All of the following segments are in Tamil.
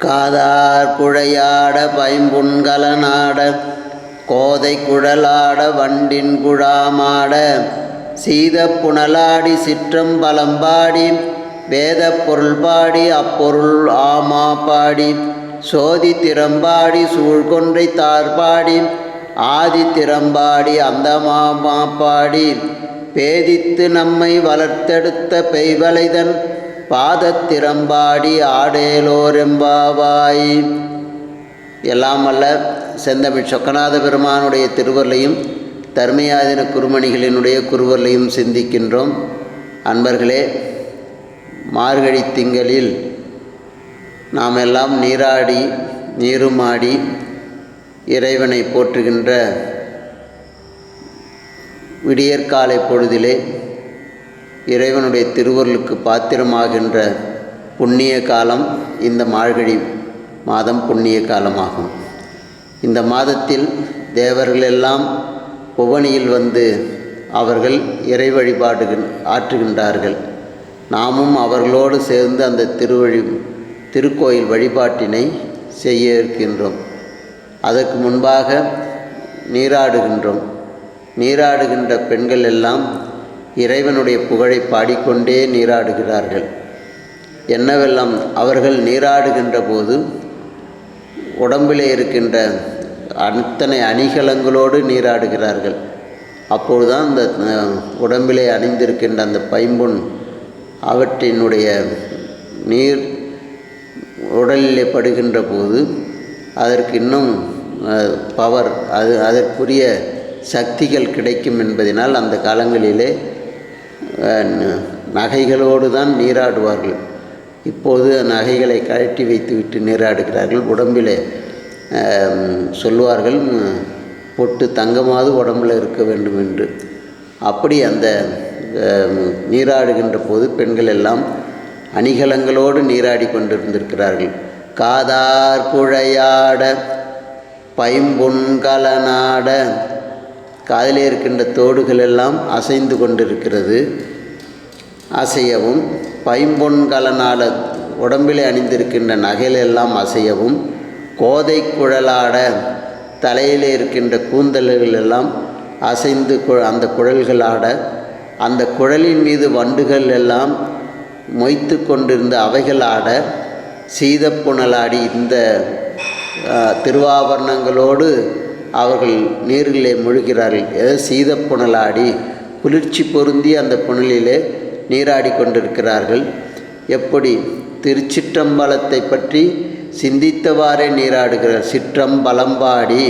காதார் குழையாட பைம்புண்கலனாட கோதை குழலாட வண்டின் குழாமாட சீத புனலாடி சிற்றம் பலம்பாடி வேத பொருள் பாடி அப்பொருள் ஆமா பாடி சோதி திறம்பாடி சூழ்கொன்றை தார்பாடி ஆதி திறம்பாடி அந்தமாமா பாடி பேதித்து நம்மை வளர்த்தெடுத்த பெய்வலைதன் பாதத்திறம்பாடி ஆடேலோரெம்பாவாய். எல்லாம் அல்ல செந்தமிழ் சொக்கநாத பெருமானுடைய திருவல்லையும் தர்மயாதின குருமணிகளினுடைய குருவல்லையும் சிந்திக்கின்றோம். அன்பர்களே மார்கழி திங்களில் நாம் எல்லாம் நீராடி நீருமாடி இறைவனை போற்றுகின்ற விடியற்காலை பொழுதிலே இறைவனுடைய திருவருளுக்கு பாத்திரமாகின்ற புண்ணிய காலம் இந்த மார்கழி மாதம் புண்ணிய காலமாகும். இந்த மாதத்தில் தேவர்கள் எல்லாம் புவனியில் வந்து அவர்கள் இறை வழிபாடு ஆற்றுகின்றார்கள். நாமும் அவர்களோடு சேர்ந்து அந்த திருவழி திருக்கோயில் வழிபாட்டினை செய்ய இருக்கின்றோம். அதற்கு முன்பாக நீராடுகின்றோம். நீராடுகின்ற பெண்கள் எல்லாம் இறைவனுடைய புகழை பாடிக்கொண்டே நீராடுகிறார்கள். என்னவெல்லாம் அவர்கள் நீராடுகின்ற போது உடம்பிலே இருக்கின்ற அத்தனை அணிகலங்களோடு நீராடுகிறார்கள். அப்பொழுதுதான் அந்த உடம்பிலே அணிந்திருக்கின்ற அந்த பைம்புண் அவற்றினுடைய நீர் உடலிலே படுகின்ற போது அதற்கு இன்னும் பவர் அது அதற்குரிய சக்திகள் கிடைக்கும் என்பதனால் அந்த காலங்களிலே நகைகளோடு தான் நீராடுவார்கள். இப்போது நகைகளை கழட்டி வைத்துவிட்டு நீராடுகிறார்கள். உடம்பிலே சொல்லுவார்கள் பொட்டு தங்கமாவது உடம்பில் இருக்க வேண்டும் என்று. அப்படி அந்த நீராடுகின்ற போது பெண்கள் எல்லாம் அணிகலங்களோடு நீராடி கொண்டிருந்திருக்கிறார்கள். காதார் குழையாட பைம்பொன்கலனாட காதிலே இருக்கின்ற தோடுகள் எல்லாம் அசைந்து கொண்டிருக்கிறது. அசையவும் பைம்பொன்கலனால உடம்பிலே அணிந்திருக்கின்ற நகைகள் எல்லாம் அசையவும் கோதை குழலாட தலையிலே இருக்கின்ற கூந்தல்கள் எல்லாம் அசைந்து கு- அந்த குழல்கள் ஆட அந்த குழலின் மீது வண்டுகள் எல்லாம் மொய்த்து கொண்டிருந்த அவைகள் ஆட சீதப்புணலாடி இந்த திருவாபரணங்களோடு அவர்கள் நீரிலே முழுகிறார்கள். ஏதோ சீதப்புணலாடி குளிர்ச்சி பொருந்தி அந்த புனலிலே நீராடி கொண்டிருக்கிறார்கள். எப்படி? திருச்சிற்றம்பலத்தை பற்றி சிந்தித்தவாறே நீராடுகிறார் சிற்றம்பலம்பாடி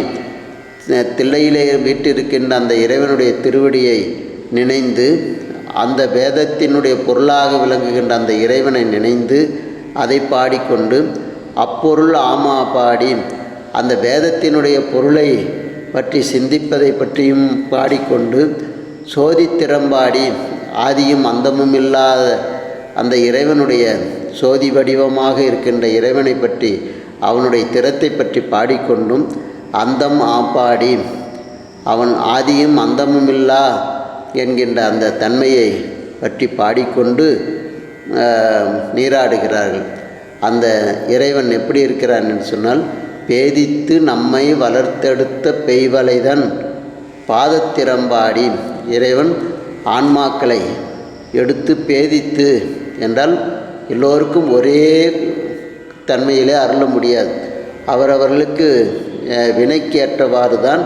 தில்லையிலே வீட்டிருக்கின்ற அந்த இறைவனுடைய திருவடியை நினைந்து அந்த வேதத்தினுடைய பொருளாக விளங்குகின்ற அந்த இறைவனை நினைந்து அதை பாடிக்கொண்டு அப்பொருள் ஆமா பாடி அந்த வேதத்தினுடைய பொருளை பற்றி சிந்திப்பதை பற்றியும் பாடிக்கொண்டு சோதித்திறம்பாடி ஆதியும் அந்தமும் இல்லாத அந்த இறைவனுடைய சோதி வடிவமாக இருக்கின்ற இறைவனை பற்றி அவனுடைய திறத்தை பற்றி பாடிக்கொண்டும் அந்தம் ஆப்பாடி அவன் ஆதியும் அந்தமும் இல்லா என்கின்ற அந்த தன்மையை பற்றி பாடிக்கொண்டு நீராடுகிறார்கள். அந்த இறைவன் எப்படி இருக்கிறான் என்று சொன்னால் பேதித்து நம்மை வளர்த்தெடுத்த பெய்வலைதன் பாதத்திறம்பாடி இறைவன் ஆன்மாக்களை எடுத்து பேதித்து என்றால் எல்லோருக்கும் ஒரே தன்மையிலே அருள முடியாது. அவரவர்களுக்கு வினைக்கேற்றவாறு வினைக்கு ஏற்றவாறு தான்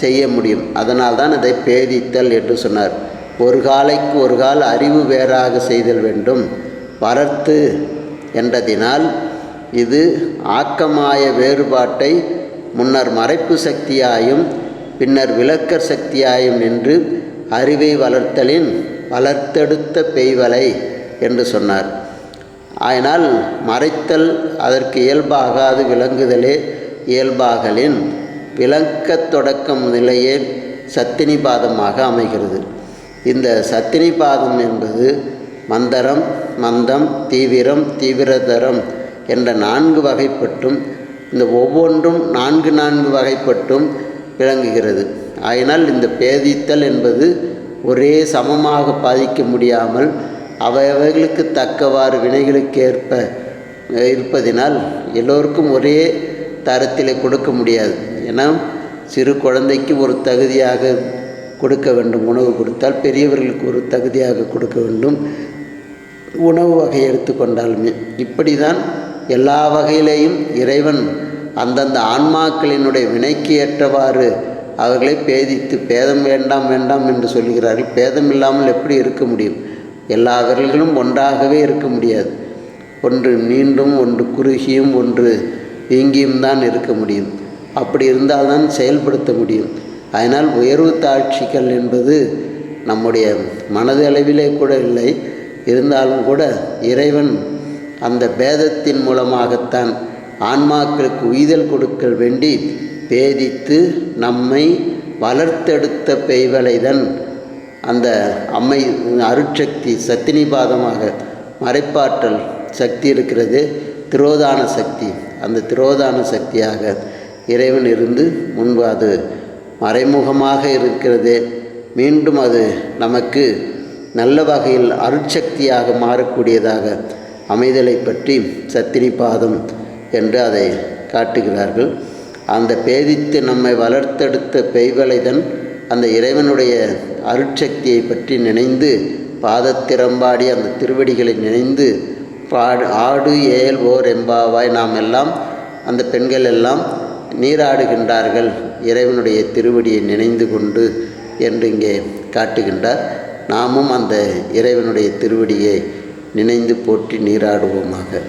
செய்ய முடியும். அதனால் தான் அதை பேதித்தல் என்று சொன்னார். ஒரு காலைக்கு ஒரு கால் அறிவு வேறாக செய்தல் வேண்டும். வளர்த்து என்றதினால் இது ஆக்கமாய வேறுபாட்டை முன்னர் மறைப்பு சக்தியாயும் பின்னர் விளக்கர் சக்தியாயும் நின்று அறிவை வளர்த்தலின் வளர்த்தெடுத்த பெய்வலை என்று சொன்னார். ஆயினால் மறைத்தல் அதற்கு இயல்பாகாது விளங்குதலே இயல்பாகலின் விளக்கத் தொடக்கம் நிலையே சத்தினிபாதமாக அமைகிறது. இந்த சத்தினிபாதம் என்பது மந்தரம் மந்தம் தீவிரம் தீவிரதரம் என்ற நான்கு வகைப்பட்டும் இந்த ஒவ்வொன்றும் நான்கு நான்கு வகைப்பட்டும் விளங்குகிறது. ஆயினால் இந்த பேதித்தல் என்பது ஒரே சமமாக பாதிக்க முடியாமல் அவைகளுக்கு தக்கவாறு வினைகளுக்கு ஏற்ப இருப்பதினால் எல்லோருக்கும் ஒரே தரத்தில் கொடுக்க முடியாது. ஏன்னா சிறு குழந்தைக்கு ஒரு தகுதியாக கொடுக்க வேண்டும். உணவு கொடுத்தால் பெரியவர்களுக்கு ஒரு தகுதியாக கொடுக்க வேண்டும். உணவு வகை எடுத்துக்கொண்டாலுமே. இப்படி தான் எல்லா வகையிலேயும் இறைவன் அந்தந்த ஆன்மாக்களினுடைய வினைக்கு ஏற்றவாறு அவர்களை பேதித்து பேதம் வேண்டாம் வேண்டாம் என்று சொல்கிறார்கள் பேதம் இல்லாமல் எப்படி இருக்க முடியும்? எல்லா விரல்களும் ஒன்றாகவே இருக்க முடியாது. ஒன்று நீண்டும் ஒன்று குறுகியும் ஒன்று வீங்கியும் தான் இருக்க முடியும். அப்படி இருந்தால்தான் செயல்படுத்த முடியும். அதனால் உயர்வு தாட்சிகள் என்பது நம்முடைய மனது அளவிலே கூட இல்லை. இருந்தாலும் கூட இறைவன் அந்த பேதத்தின் மூலமாகத்தான் ஆன்மாக்களுக்கு உய்தல் கொடுக்க வேண்டி பேதித்து நம்மை வளர்த்தெடுத்த பெய்வலைதன் அந்த அம்மை அருட்சக்தி சத்தினிபாதமாக மறைப்பாற்றல் சக்தி இருக்கிறது. திரோதான சக்தி அந்த திரோதான சக்தியாக இறைவன் இருந்து முன்பு அது மறைமுகமாக இருக்கிறது. மீண்டும் அது நமக்கு நல்ல வகையில் அருட்சக்தியாக மாறக்கூடியதாக அமைதலை பற்றி சத்தினிபாதம் என்று அதை காட்டுகிறார்கள். அந்த பேதித்து நம்மை வளர்த்தெடுத்த பெய்வலைதன் அந்த இறைவனுடைய அருட்சக்தியை பற்றி நினைந்து பாதத்திறம்பாடி அந்த திருவடிகளை நினைந்து பாடு ஆடு ஏல் ஓர் எம்பாவாய் நாம் எல்லாம் அந்த பெண்கள் எல்லாம் நீராடுகின்றார்கள். இறைவனுடைய திருவடியை நினைந்து கொண்டு என்று இங்கே காட்டுகின்றார். நாமும் அந்த இறைவனுடைய திருவடியை நினைந்து போற்றி நீராடுவோமாக.